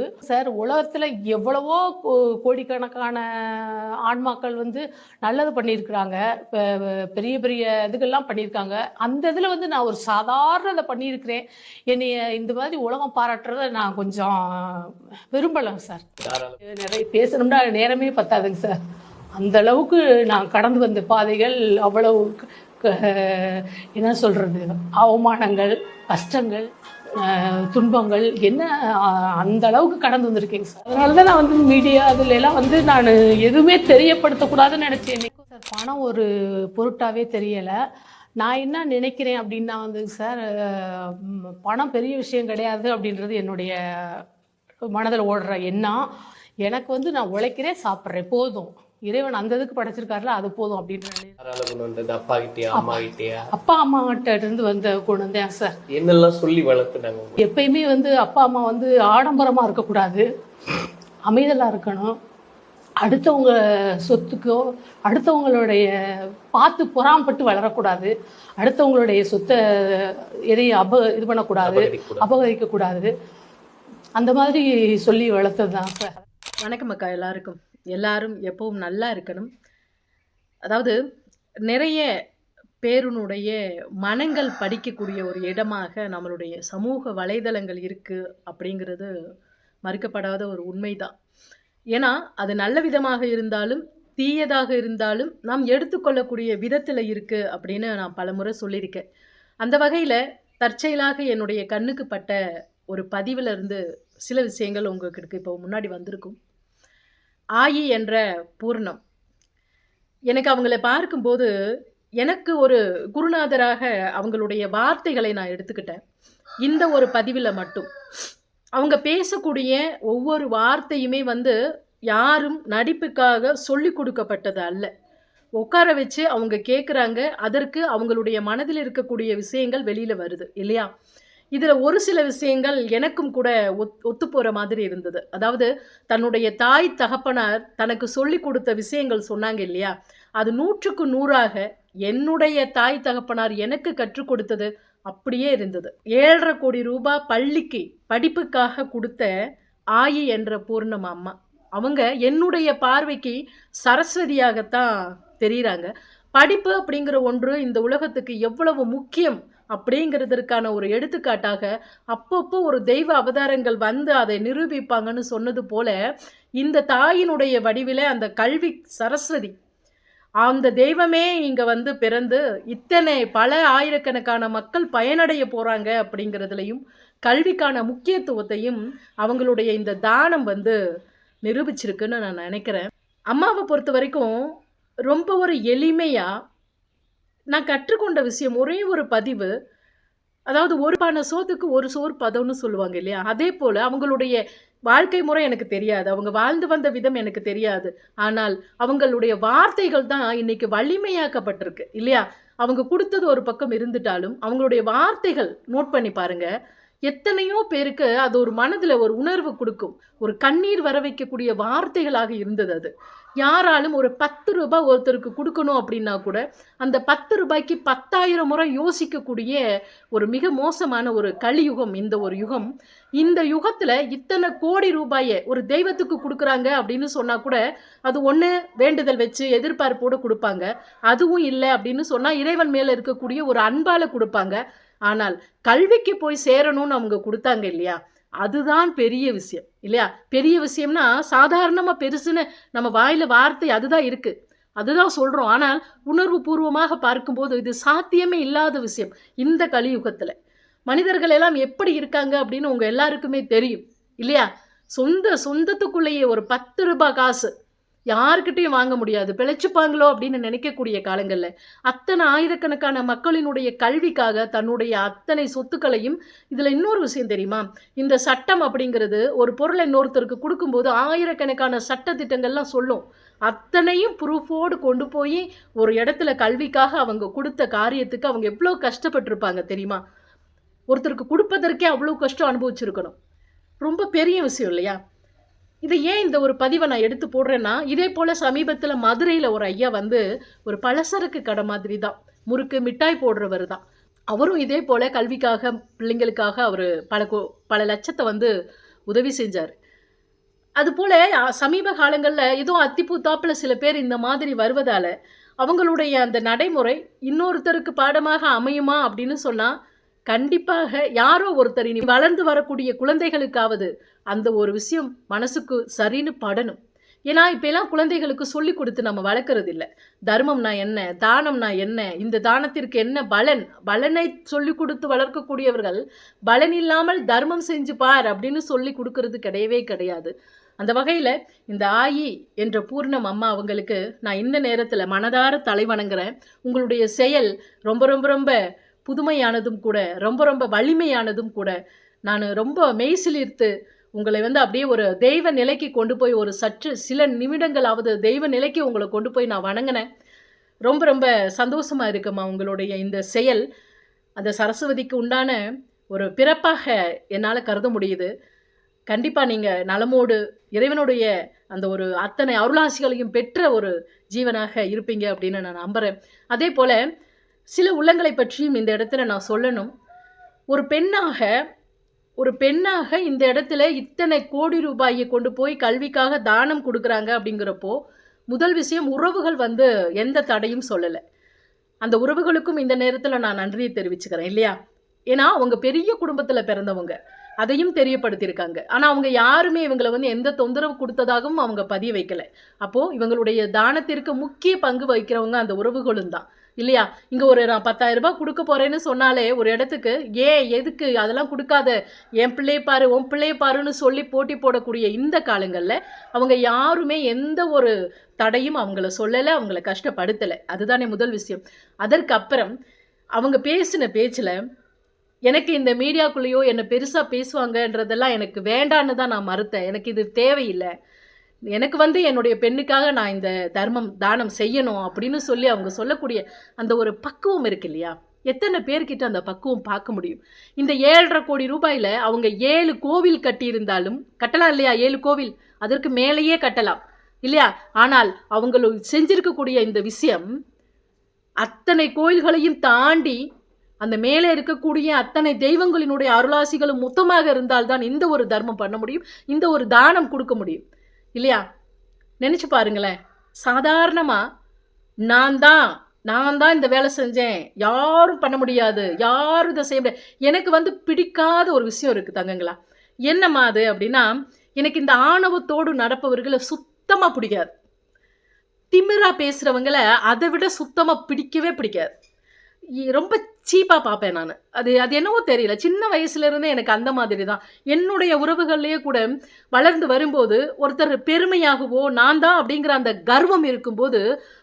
பதிவு சார் உலகத்தில் எவ்வளவோ கோடிக்கணக்கான ஆன்மாக்கள் வந்து நல்லது பண்ணியிருக்கிறாங்க. பெரிய பெரிய இதுகள்லாம் பண்ணியிருக்காங்க. அந்த இதில் வந்து நான் ஒரு சாதாரண இதை பண்ணியிருக்கிறேன். என்னைய இந்த மாதிரி உலகம் பாராட்டுறத நான் கொஞ்சம் விரும்பலாம் சார். நிறைய பேசணும்னா நேரமே பத்தாதுங்க சார். அந்த அளவுக்கு நான் கடந்து வந்த பாதைகள் அவ்வளவு என்ன சொல்றது? அவமானங்கள் கஷ்டங்கள் துன்பங்கள். என்ன அந்த அளவுக்கு கடந்து வந்திருக்கேங்க சார்? அதனால தான் நான் வந்து மீடியா அதுல எல்லாம் வந்து நான் எதுவுமே தெரியப்படுத்தக்கூடாதுன்னு நினைச்சேன். சார் பணம் ஒரு பொருட்டாவே தெரியல. நான் என்ன நினைக்கிறேன் அப்படின்னா வந்து சார் பணம் பெரிய விஷயம் கிடையாது அப்படின்றது என்னுடைய மனதில் ஓடுற எண்ணம். எனக்கு வந்து நான் உழைக்கிறேன் சாப்பிட்றேன் போதும். இறைவன் அந்த இதுக்கு படைச்சிருக்காருல அது போதும் அப்படின்ற அப்பா கிட்டயா அம்மா இருந்து வந்த குணம் தான் சார். என்னெல்லாம் சொல்லி வளர்த்துனாங்க? எப்பயுமே வந்து அப்பா அம்மா வந்து ஆடம்பரமாக இருக்கக்கூடாது. அமைதலாக இருக்கணும். அடுத்தவங்க சொத்துக்கோ அடுத்தவங்களுடைய பார்த்து பொறாமப்பட்டு வளரக்கூடாது. அடுத்தவங்களுடைய சொத்தை எதையும் அப இது பண்ணக்கூடாது. அபகரிக்கக்கூடாது. அபகரிக்கக்கூடாது. அந்த மாதிரி சொல்லி வளர்த்தது தான் சார். வணக்கம் அக்கா எல்லாருக்கும். எல்லாரும் எப்பவும் நல்லா இருக்கணும். அதாவது நிறைய பேருனுடைய மனங்கள் படிக்கக்கூடிய ஒரு இடமாக நம்மளுடைய சமூக வலைதளங்கள் இருக்குது அப்படிங்கிறது மறுக்கப்படாத ஒரு உண்மைதான். ஏன்னா அது நல்ல விதமாக இருந்தாலும் தீயதாக இருந்தாலும் நாம் எடுத்துக்கொள்ளக்கூடிய விதத்தில் இருக்குது அப்படின்னு நான் பலமுறை சொல்லியிருக்கேன். அந்த வகையில் தற்செயலாக என்னுடைய கண்ணுக்கு பட்ட ஒரு பதிவிலிருந்து சில விஷயங்கள் உங்களுக்கு இப்போ முன்னாடி வந்திருக்கும். ஆயி என்ற பூர்ணம். எனக்கு அவங்கள பார்க்கும்போது எனக்கு ஒரு குருநாதராக அவங்களுடைய வார்த்தைகளை நான் எடுத்துக்கிட்டேன். இந்த ஒரு பதிவில் மட்டும். அவங்க பேசக்கூடிய ஒவ்வொரு வார்த்தையுமே வந்து யாரும் நடிப்புக்காக சொல்லி கொடுக்கப்பட்டது அல்ல. உட்கார வச்சு அவங்க கேட்குறாங்க அதற்கு அவங்களுடைய மனதில் இருக்கக்கூடிய விஷயங்கள் வெளியில் வருது இல்லையா? இதில் ஒரு சில விஷயங்கள் எனக்கும் கூட ஒத் ஒத்து போகிற மாதிரி இருந்தது. அதாவது தன்னுடைய தாய் தகப்பனார் தனக்கு சொல்லி கொடுத்த விஷயங்கள் சொன்னாங்க இல்லையா? அது நூற்றுக்கு நூறாக என்னுடைய தாய் தகப்பனார் எனக்கு கற்றுக் கொடுத்தது அப்படியே இருந்தது. ஏழரை கோடி ரூபாய் பள்ளிக்கு படிப்புக்காக கொடுத்த ஆயி என்ற பூர்ணம் அம்மா. அவங்க என்னுடைய பார்வைக்கு சரஸ்வதியாகத்தான் தெரிகிறாங்க படிப்பு அப்படிங்கிற ஒன்று இந்த உலகத்துக்கு எவ்வளவு முக்கியம் அப்படிங்கிறதற்கான ஒரு எடுத்துக்காட்டாக அப்பப்போ ஒரு தெய்வ அவதாரங்கள் வந்து அதை நிரூபிப்பாங்கன்னு சொன்னது போல இந்த தாயினுடைய வடிவில் அந்த கல்வி சரஸ்வதி. அந்த தெய்வமே இங்கே வந்து பிறந்து இத்தனை பல ஆயிரக்கணக்கான மக்கள் பயனடைய போகிறாங்க அப்படிங்கிறதுலையும் கல்விக்கான முக்கியத்துவத்தையும் அவங்களுடைய இந்த தானம் வந்து நிரூபிச்சிருக்குன்னு நான் நினைக்கிறேன். அம்மாவை பொறுத்த வரைக்கும் ரொம்ப ஒரு எளிமையாக நான் கற்றுக்கொண்ட விஷயம் ஒரே ஒரு பதிவு அதாவது ஒரு பானை சோத்துக்கு ஒரு சோறு பதம்னு சொல்லுவாங்க இல்லையா? அதே போல் அவங்களுடைய வாழ்க்கை முறை எனக்கு தெரியாது. அவங்க வாழ்ந்து வந்த விதம் எனக்கு தெரியாது. ஆனால் அவங்களுடைய வார்த்தைகள் தான் இன்னைக்கு வலிமையாக்கப்பட்டிருக்கு இல்லையா? அவங்க கொடுத்தது ஒரு பக்கம் இருந்துட்டாலும் அவங்களுடைய வார்த்தைகள் நோட் பண்ணி பாருங்கள் எத்தனையோ பேருக்கு அது ஒரு மனதில் ஒரு உணர்வு கொடுக்கும். ஒரு கண்ணீர் வர வைக்கக்கூடிய வார்த்தைகளாக இருந்தது அது. யாராலும் ஒரு பத்து ரூபாய் ஒருத்தருக்கு கொடுக்கணும் அப்படின்னா கூட அந்த பத்து ரூபாய்க்கு பத்தாயிரம் முறை யோசிக்கக்கூடிய ஒரு மிக மோசமான ஒரு கலியுகம் இந்த ஒரு யுகம். இந்த யுகத்தில் இத்தனை கோடி ரூபாயை ஒரு தெய்வத்துக்கு கொடுக்குறாங்க அப்படின்னு சொன்னால் கூட அது ஒன்று வேண்டுதல் வச்சு எதிர்பார்ப்போடு கொடுப்பாங்க. அதுவும் இல்லை அப்படின்னு சொன்னால் இறைவன் மேலே இருக்கக்கூடிய ஒரு அன்பால் கொடுப்பாங்க. ஆனால் கல்விக்கு போய் சேரணும்னு அவங்க கொடுத்தாங்க இல்லையா? அதுதான் பெரிய விஷயம் இல்லையா? பெரிய விஷயம்னா சாதாரணமாக பெருசுன்னு நம்ம வாயில் வார்த்தை அதுதான் இருக்குது அதுதான் சொல்கிறோம் ஆனால் உணர்வு பூர்வமாக பார்க்கும்போது இது சாத்தியமே இல்லாத விஷயம் இந்த கலியுகத்தில். மனிதர்கள் எல்லாம் எப்படி இருக்காங்க அப்படின்னு உங்கள் எல்லாருக்குமே தெரியும் இல்லையா? சொந்த சொந்தத்துக்குள்ளேயே ஒரு பத்து ரூபாய் காசு யாருக்கிட்டையும் வாங்க முடியாது. பிழைச்சுப்பாங்களோ அப்படின்னு நினைக்கக்கூடிய காலங்களில் அத்தனை ஆயிரக்கணக்கான மக்களினுடைய கல்விக்காக தன்னுடைய அத்தனை சொத்துக்களையும் இதில் இன்னொரு விஷயம் தெரியுமா? இந்த சட்டம் அப்படிங்கிறது ஒரு பொருளை இன்னொருத்தருக்கு கொடுக்கும்போது ஆயிரக்கணக்கான சட்ட திட்டங்கள்லாம் சொல்லும். அத்தனையும் ப்ரூஃபோடு கொண்டு போய் ஒரு இடத்துல கல்விக்காக அவங்க கொடுத்த காரியத்துக்கு அவங்க எவ்வளோ கஷ்டப்பட்டிருப்பாங்க தெரியுமா? ஒருத்தருக்கு கொடுப்பதற்கே அவ்வளோ கஷ்டம் அனுபவிச்சிருக்கணும். ரொம்ப பெரிய விஷயம் இல்லையா? இதை ஏன் இந்த ஒரு பதிவை நான் எடுத்து போடுறேன்னா இதே போல் சமீபத்தில் மதுரையில் ஒரு ஐயா வந்து ஒரு பலசரக்கு கடை மாதிரி தான். முறுக்கு மிட்டாய் போடுறவர் தான். அவரும் இதே போல் கல்விக்காக பிள்ளைங்களுக்காக அவர் பல கோ பல லட்சத்தை வந்து உதவி செஞ்சார். அதுபோல் சமீப காலங்களில் ஏதோ அத்திப்பூத்தாப்பில் சில பேர் இந்த மாதிரி வருவதால் அவங்களுடைய அந்த நடைமுறை இன்னொருத்தருக்கு பாடமாக அமையுமா அப்படின்னு சொன்னால் கண்டிப்பாக யாரோ ஒருத்தர் இனி வளர்ந்து வரக்கூடிய குழந்தைகளுக்காவது அந்த ஒரு விஷயம் மனசுக்கு சரின்னு படணும். ஏன்னா இப்போ எல்லாம் குழந்தைகளுக்கு சொல்லி கொடுத்து நம்ம வளர்க்கறது இல்லை தர்மம்னா என்ன? தானம்னா என்ன? இந்த தானத்திற்கு என்ன பலன்? பலனை சொல்லி கொடுத்து வளர்க்கக்கூடியவர்கள் பலன் இல்லாமல் தர்மம் செஞ்சு பார் அப்படின்னு சொல்லி கொடுக்கறது கிடையவே கிடையாது. அந்த வகையில் இந்த ஆயி என்ற பூர்ணம் அம்மா அவங்களுக்கு நான் இந்த நேரத்தில் மனதார தலை வணங்குறேன் உங்களுடைய செயல் ரொம்ப ரொம்ப ரொம்ப புதுமையானதும் கூட ரொம்ப ரொம்ப வலிமையானதும் கூட நான் ரொம்ப மெய்சிலிர்த்து உங்களை வந்து அப்படியே ஒரு தெய்வ நிலைக்கு கொண்டு போய் ஒரு சற்று சில நிமிடங்களாவது தெய்வ நிலைக்கு உங்களை கொண்டு போய் நான் வணங்கினேன். ரொம்ப ரொம்ப சந்தோஷமா இருக்குமா உங்களுடைய இந்த செயல். அந்த சரஸ்வதிக்கு உண்டான ஒரு பிறப்பாக என்னால் கருத முடியுது. கண்டிப்பாக நீங்கள் நலமோடு இறைவனுடைய அந்த ஒரு அத்தனை அருளாசிகளையும் பெற்ற ஒரு ஜீவனாக இருப்பீங்க அப்படின்னு நான் நம்புகிறேன் அதே போல் சில உள்ளங்களை பற்றியும் இந்த இடத்துல நான் சொல்லணும். ஒரு பெண்ணாக ஒரு பெண்ணாக இந்த இடத்துல இத்தனை கோடி ரூபாயை கொண்டு போய் கல்விக்காக தானம் கொடுக்குறாங்க அப்படிங்கிறப்போ முதல் விஷயம் உறவுகள் வந்து எந்த தடையும் சொல்லலை. அந்த உறவுகளுக்கும் இந்த நேரத்தில் நான் நன்றியை தெரிவிச்சுக்கிறேன் இல்லையா? ஏன்னா அவங்க பெரிய குடும்பத்தில் பிறந்தவங்க அதையும் தெரியப்படுத்தியிருக்காங்க. ஆனால் அவங்க யாருமே இவங்களை வந்து எந்த தொந்தரவு கொடுத்ததாகவும் அவங்க பதிய வைக்கலை. அப்போது இவங்களுடைய தானத்திற்கு முக்கிய பங்கு வகிக்கிறவங்க அந்த உறவுகளும் தான். இல்லையா? இங்கே ஒரு நான் பத்தாயிரம் ரூபாய் கொடுக்க போகிறேன்னு சொன்னாலே ஒரு இடத்துக்கு ஏன் எதுக்கு? அதெல்லாம் கொடுக்காத. என் பிள்ளையை பாரு உன் பிள்ளையை பாருன்னு சொல்லி போட்டி போடக்கூடிய இந்த காலங்களில் அவங்க யாருமே எந்த ஒரு தடையும் அவங்கள சொல்லலை அவங்கள கஷ்டப்படுத்தலை. அதுதானே முதல் விஷயம். அதற்கப்புறம் அவங்க பேசின பேச்சில் எனக்கு இந்த மீடியாக்குள்ளேயோ என்னை பெருசாக பேசுவாங்கன்றதெல்லாம் எனக்கு வேண்டான்னு தான் நான் மறுத்தேன். எனக்கு இது தேவையில்லை. எனக்கு வந்து என்னுடைய பெண்ணுக்காக நான் இந்த தர்மம் தானம் செய்யணும் அப்படின்னு சொல்லி அவங்க சொல்லக்கூடிய அந்த ஒரு பக்குவம் இருக்கு இல்லையா? எத்தனை பேர்கிட்ட அந்த பக்குவம் பார்க்க முடியும்? இந்த ஏழரை கோடி ரூபாயில் அவங்க ஏழு கோவில் கட்டியிருந்தாலும் கட்டலாம் இல்லையா? ஏழு கோவில். அதற்கு மேலேயே கட்டலாம் இல்லையா? ஆனால் அவங்கள செஞ்சிருக்கக்கூடிய இந்த விஷயம் அத்தனை கோயில்களையும் தாண்டி அந்த மேலே இருக்கக்கூடிய அத்தனை தெய்வங்களினுடைய அருளாசிகளும் மொத்தமாக இருந்தால்தான் இந்த ஒரு தர்மம் பண்ண முடியும் இந்த ஒரு தானம் கொடுக்க முடியும். இல்லையா? நினச்சி பாருங்களேன். சாதாரணமாக நான் தான் நான் தான் இந்த வேலை செஞ்சேன். யாரும் பண்ண முடியாது. யாரும் இதை செய்ய முடியாது. எனக்கு வந்து பிடிக்காத ஒரு விஷயம் இருக்குது தங்கங்களா. என்னம்மா அது அப்படின்னா எனக்கு இந்த ஆணவத்தோடு நடப்பவர்களை சுத்தமாக பிடிக்காது. திமிரா பேசுகிறவங்கள அதை விட சுத்தமாக பிடிக்கவே பிடிக்காது. ரொம்ப சீப்பாக பார்ப்பேன் நான். அது அது என்னவோ தெரியல. சின்ன வயசுலேருந்தே எனக்கு அந்த மாதிரி தான் என்னுடைய உறவுகள்லேயே கூட வளர்ந்து வரும்போது ஒருத்தர் பெருமையாகவோ நான் தான் அப்படிங்கிற அந்த கர்வம் இருக்கும்போது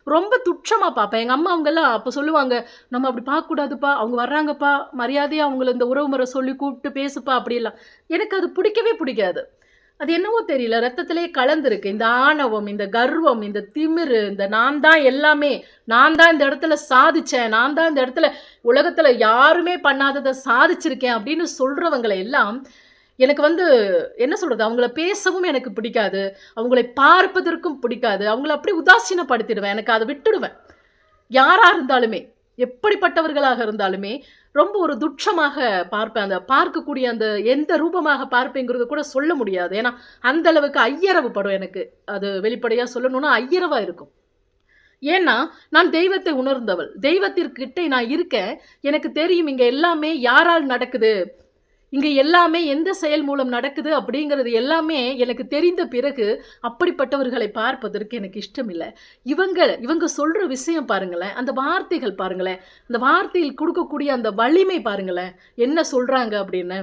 ரொம்ப துச்சமாக பார்ப்பேன் எங்கள் அம்மா அவங்கெல்லாம் அப்போ சொல்லுவாங்க நம்ம அப்படி பார்க்கக்கூடாதுப்பா அவங்க வர்றாங்கப்பா. மரியாதையாக அவங்கள இந்த உறவு முறை சொல்லி கூப்பிட்டு பேசுப்பா. அப்படிலாம் எனக்கு அது பிடிக்கவே பிடிக்காது. அது என்னவோ தெரியல ரத்தத்திலே கலந்துருக்கு. இந்த ஆணவம் இந்த கர்வம் இந்த திமிரு இந்த நான் தான் எல்லாமே. நான் தான் இந்த இடத்துல சாதிச்சேன் நான் தான் இந்த இடத்துல உலகத்தில் யாருமே பண்ணாததை சாதிச்சிருக்கேன் அப்படின்னு சொல்கிறவங்களை எல்லாம் எனக்கு வந்து என்ன சொல்கிறது அவங்கள பேசவும் எனக்கு பிடிக்காது. அவங்களை பார்ப்பதற்கும் பிடிக்காது. அவங்கள அப்படி உதாசீனப்படுத்திடுவேன். எனக்கு அதை விட்டுடுவேன். யாராக இருந்தாலுமே எப்படிப்பட்டவர்களாக இருந்தாலுமே ரொம்ப ஒரு துட்சமாக பார்ப்பேன். அந்த பார்க்கக்கூடிய அந்த எந்த ரூபமாக பார்ப்பேங்கிறது கூட சொல்ல முடியாது. ஏன்னா அந்த அளவுக்கு ஐயரவு படம் எனக்கு. அது வெளிப்படையாக சொல்லணும்னா ஐயரவாக இருக்கும். ஏன்னா நான் தெய்வத்தை உணர்ந்தவள். தெய்வத்திற்கிட்ட நான் இருக்கேன். எனக்கு தெரியும் இங்கே எல்லாமே யாரால் நடக்குது? இங்கே எல்லாமே எந்த செயல் மூலம் நடக்குது அப்படிங்கிறது எல்லாமே எனக்கு தெரிந்த பிறகு அப்படிப்பட்டவர்களை பார்ப்பதற்கு எனக்கு இஷ்டம் இல்லை இவங்க இவங்க சொல்கிற விஷயம் பாருங்களேன் அந்த வார்த்தைகள் பாருங்களேன் அந்த வார்த்தையில் கொடுக்கக்கூடிய அந்த வலிமை பாருங்களேன் என்ன சொல்கிறாங்க அப்படின்னு.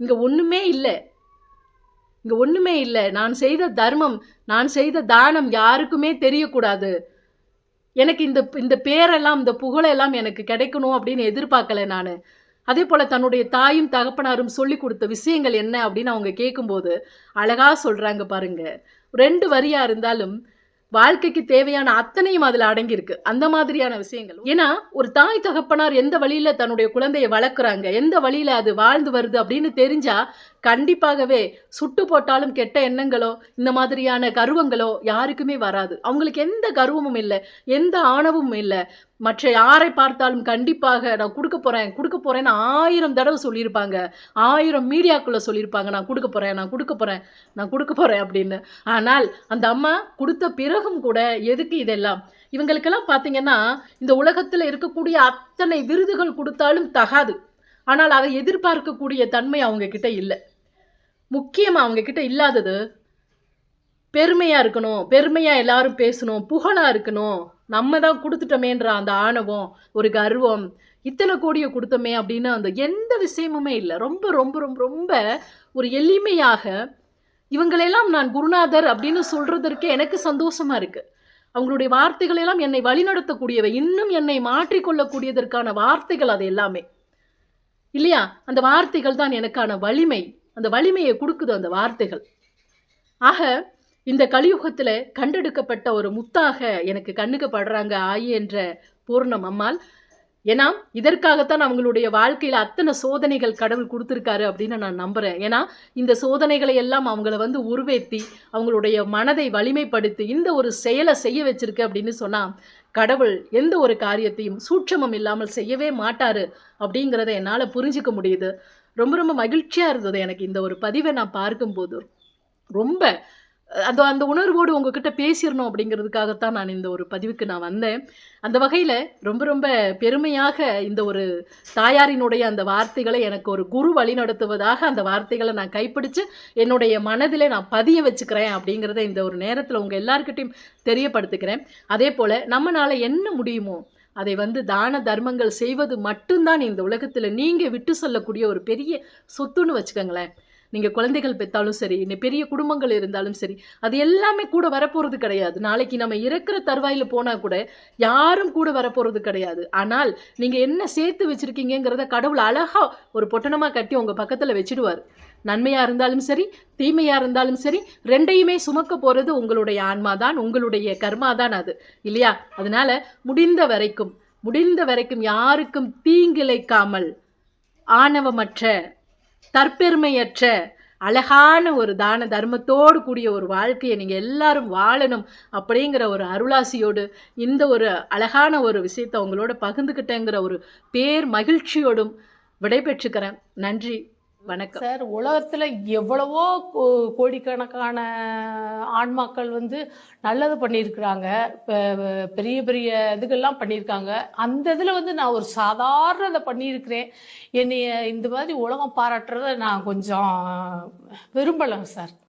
இங்கே ஒன்றுமே இல்லை. இங்கே ஒன்றுமே இல்லை. நான் செய்த தர்மம் நான் செய்த தானம் யாருக்குமே தெரியக்கூடாது. எனக்கு இந்த இந்த பேரெல்லாம் இந்த புகழெல்லாம் எனக்கு கிடைக்கணும் அப்படின்னு எதிர்பார்க்கலை நான். அதே போல் தன்னுடைய தாயும் தகப்பனாரும் சொல்லி கொடுத்த விஷயங்கள் என்ன அப்படின்னு அவங்க கேட்கும்போது அழகா சொல்கிறாங்க பாருங்க. ரெண்டு வரியா இருந்தாலும் வாழ்க்கைக்கு தேவையான அத்தனையும் அதில் அடங்கியிருக்கு. அந்த மாதிரியான விஷயங்கள். ஏன்னா ஒரு தாய் தகப்பனார் எந்த வழியில் தன்னுடைய குழந்தையை வளர்க்குறாங்க எந்த வழியில் அது வாழ்ந்து வருது அப்படின்னு தெரிஞ்சா கண்டிப்பாகவே சுட்டு போட்டாலும் கெட்ட எண்ணங்களோ இந்த மாதிரியான கருவங்களோ யாருக்குமே வராது. அவங்களுக்கு எந்த கருவமும் இல்லை எந்த ஆணவமும் இல்லை. மற்ற யாரை பார்த்தாலும் கண்டிப்பாக நான் கொடுக்க போகிறேன் கொடுக்க போகிறேன்னு ஆயிரம் தடவை சொல்லியிருப்பாங்க. ஆயிரம் மீடியாக்குள்ளே சொல்லியிருப்பாங்க நான் கொடுக்க போகிறேன் நான் கொடுக்க போகிறேன் நான் கொடுக்க போகிறேன் அப்படின்னு. ஆனால் அந்த அம்மா கொடுத்த பிறகும் கூட எதுக்கு இதெல்லாம்? இவங்களுக்கெல்லாம் பார்த்தீங்கன்னா இந்த உலகத்தில் இருக்கக்கூடிய அத்தனை விருதுகள் கொடுத்தாலும் தகாது. ஆனால் அதை எதிர்பார்க்கக்கூடிய தன்மை அவங்க கிட்ட இல்லை. முக்கியமாக அவங்க கிட்ட இல்லாதது? பெருமையாக இருக்கணும் பெருமையாக எல்லாரும் பேசணும் புகழாக இருக்கணும். நம்ம தான் கொடுத்துட்டோமேன்ற அந்த ஆணவம் ஒரு கர்வம் இத்தனை கோடியை கொடுத்தோமே அப்படின்னு அந்த எந்த விஷயமுமே இல்லை. ரொம்ப ரொம்ப ரொம்ப ரொம்ப ஒரு எளிமையாக இவங்களெல்லாம் நான் குருநாதர் அப்படின்னு சொல்றதற்கே எனக்கு சந்தோஷமாக இருக்குது அவங்களுடைய வார்த்தைகள் எல்லாம் என்னை வழிநடத்தக்கூடியவை இன்னும் என்னை மாற்றிக்கொள்ளக்கூடியதற்கான வார்த்தைகள் அது எல்லாமே. இல்லையா? அந்த வார்த்தைகள் தான் எனக்கான வலிமை. அந்த வலிமையை கொடுக்குது அந்த வார்த்தைகள். ஆக இந்த கலியுகத்தில் கண்டெடுக்கப்பட்ட ஒரு முத்தாக எனக்கு கண்ணுக்கு படுறாங்க ஆயி என்ற பூர்ணம் அம்மாள். ஏன்னா இதற்காகத்தான் அவங்களுடைய வாழ்க்கையில் அத்தனை சோதனைகள் கடவுள் கொடுத்துருக்காரு அப்படின்னு நான் நம்புகிறேன் ஏன்னா இந்த சோதனைகளை எல்லாம் அவங்கள வந்து உருவேத்தி அவங்களுடைய மனதை வலிமைப்படுத்தி இந்த ஒரு செயலை செய்ய வச்சிருக்கு அப்படின்னு சொன்னால் கடவுள் எந்த ஒரு காரியத்தையும் சூட்சமம் இல்லாமல் செய்யவே மாட்டார் அப்படிங்கிறத என்னால் புரிஞ்சுக்க முடியுது. ரொம்ப ரொம்ப மகிழ்ச்சியாக இருந்தது எனக்கு இந்த ஒரு பதிவை நான் பார்க்கும்போது. ரொம்ப அந்த அந்த உணர்வோடு உங்ககிட்ட பேசிடணும் அப்படிங்கிறதுக்காகத்தான் நான் இந்த ஒரு பதிவுக்கு நான் வந்தேன். அந்த வகையில் ரொம்ப ரொம்ப பெருமையாக இந்த ஒரு தாயாரினுடைய அந்த வார்த்தைகளை எனக்கு ஒரு குரு வழிநடத்துவதாக அந்த வார்த்தைகளை நான் கைப்பிடித்து என்னுடைய மனதில் நான் பதிய வச்சுக்கிறேன் அப்படிங்கிறத இந்த ஒரு நேரத்தில் உங்கள் எல்லாருக்கிட்டையும் தெரியப்படுத்திக்கிறேன் அதே போல் நம்மளால் என்ன முடியுமோ அதை வந்து தான தர்மங்கள் செய்வது மட்டும்தான் இந்த உலகத்தில் நீங்கள் விட்டு சொல்லக்கூடிய ஒரு பெரிய சொத்துன்னு வச்சுக்கோங்களேன். நீங்கள் குழந்தைகள் பெற்றாலும் சரி இன்னும் பெரிய குடும்பங்கள் இருந்தாலும் சரி அது எல்லாமே கூட வரப்போகிறது கிடையாது. நாளைக்கு நம்ம இறக்குற தருவாயில் போனால் கூட யாரும் கூட வரப்போகிறது கிடையாது. ஆனால் நீங்கள் என்ன சேர்த்து வச்சுருக்கீங்கிறத கடவுள் அழகாக ஒரு பொட்டணமாக கட்டி உங்கள் பக்கத்தில் வச்சிடுவார். நன்மையாக இருந்தாலும் சரி தீமையாக இருந்தாலும் சரி ரெண்டையுமே சுமக்க போகிறது உங்களுடைய ஆன்மா தான் உங்களுடைய கர்மா தான் அது. இல்லையா? அதனால் முடிந்த வரைக்கும் முடிந்த வரைக்கும் யாருக்கும் தீங்கிழைக்காமல் ஆணவமற்ற தற்பெருமையற்ற அழகான ஒரு தான தர்மத்தோடு கூடிய ஒரு வாழ்க்கையை நீங்கள் எல்லாரும் வாழணும் அப்படிங்கிற ஒரு அருளாசியோடு இந்த ஒரு அழகான ஒரு விஷயத்தை உங்களோட பகிர்ந்துக்கிட்டேங்கிற ஒரு பேர் மகிழ்ச்சியோடும் விடைபெற்றுக்கிறேன். நன்றி. வணக்கம். சார் உலகத்தில் எவ்வளவோ கோ- கோடிக்கணக்கான ஆன்மாக்கள் வந்து நல்லது பண்ணியிருக்கிறாங்க. பெரிய பெரிய இதுகள்லாம் பண்ணியிருக்காங்க. அந்த இதில் வந்து நான் ஒரு சாதாரண இதை பண்ணியிருக்கிறேன். என்னைய இந்த மாதிரி உலகம் பாராட்டுறதை நான் கொஞ்சம் விரும்பலை சார்.